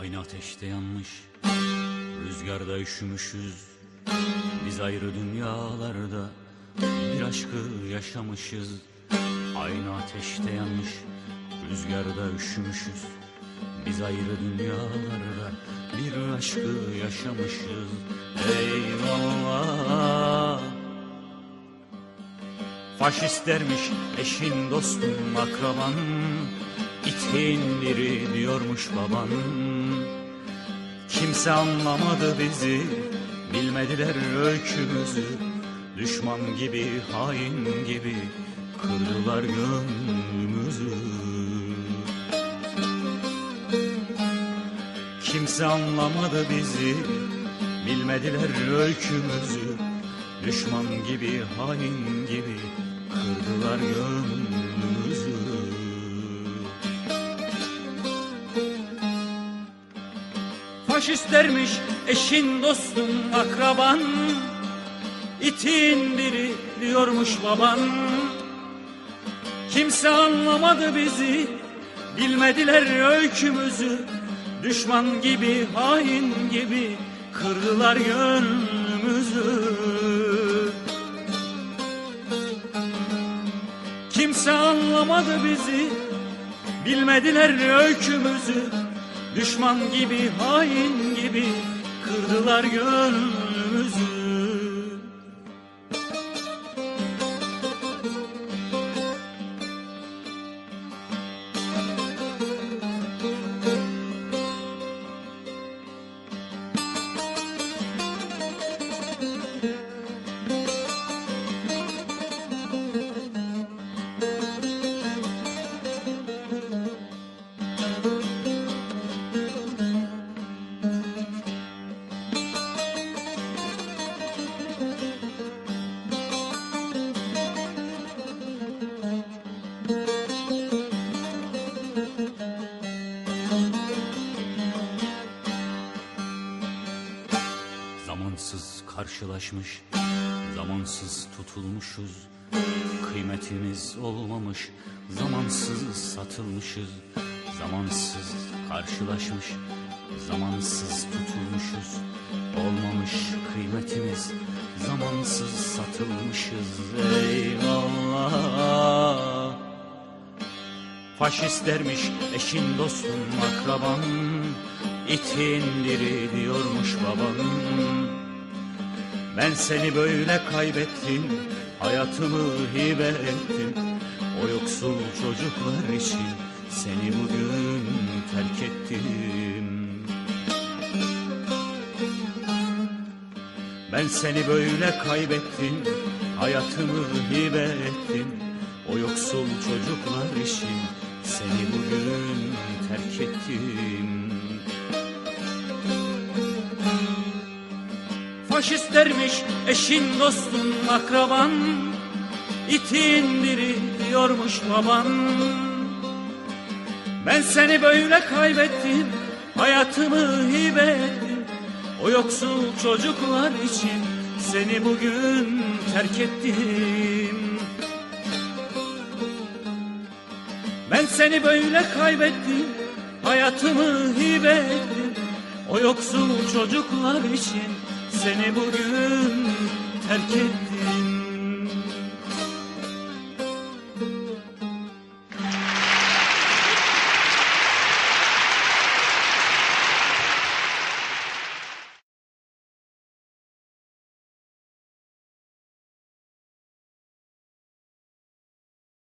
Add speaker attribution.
Speaker 1: Aynı ateşte yanmış, rüzgarda üşümüşüz. Biz ayrı dünyalarda bir aşkı yaşamışız. Aynı ateşte yanmış, rüzgarda üşümüşüz. Biz ayrı dünyalarda bir aşkı yaşamışız. Eyvallah. Faşist dermiş eşin dostun akraban İtin biri diyormuş baban. Kimse anlamadı bizi Bilmediler öykümüzü. Düşman gibi hain gibi Kırdılar gönlümüzü. Kimse anlamadı bizi Bilmediler öykümüzü. Düşman gibi hain gibi Kırdılar gönlümüzü Faşist dermiş eşin dostun akraban. İtin biri diyormuş baban. Kimse anlamadı bizi Bilmediler öykümüzü. Düşman gibi hain gibi Kırdılar gönlümüzü. Kimse anlamadı bizi Bilmediler öykümüzü Düşman gibi hain gibi Kırdılar gönlümüzü Zamansız karşılaşmış, zamansız tutulmuşuz. Kıymetimiz olmamış, zamansız satılmışız. Zamansız karşılaşmış, zamansız tutulmuşuz. Olmamış kıymetimiz, zamansız satılmışız. Eyvallah. Faşist dermiş eşin dostun akraban. İtin diri diyormuş baban. Ben seni böyle kaybettim Hayatımı hibe ettim. O yoksul çocuklar için Seni bugün terk ettim. Ben seni böyle kaybettim Hayatımı hibe ettim. O yoksul çocuklar için Seni bugün terk ettim. Faşist dermiş eşin dostun akraban İtin biri diyormuş baban. Ben seni böyle kaybettim Hayatımı hibe ettim. O yoksul çocuklar için Seni bugün terk ettim Ben seni böyle kaybettim Hayatımı hibe ettim. O yoksul çocuklar için Seni bugün terk ettim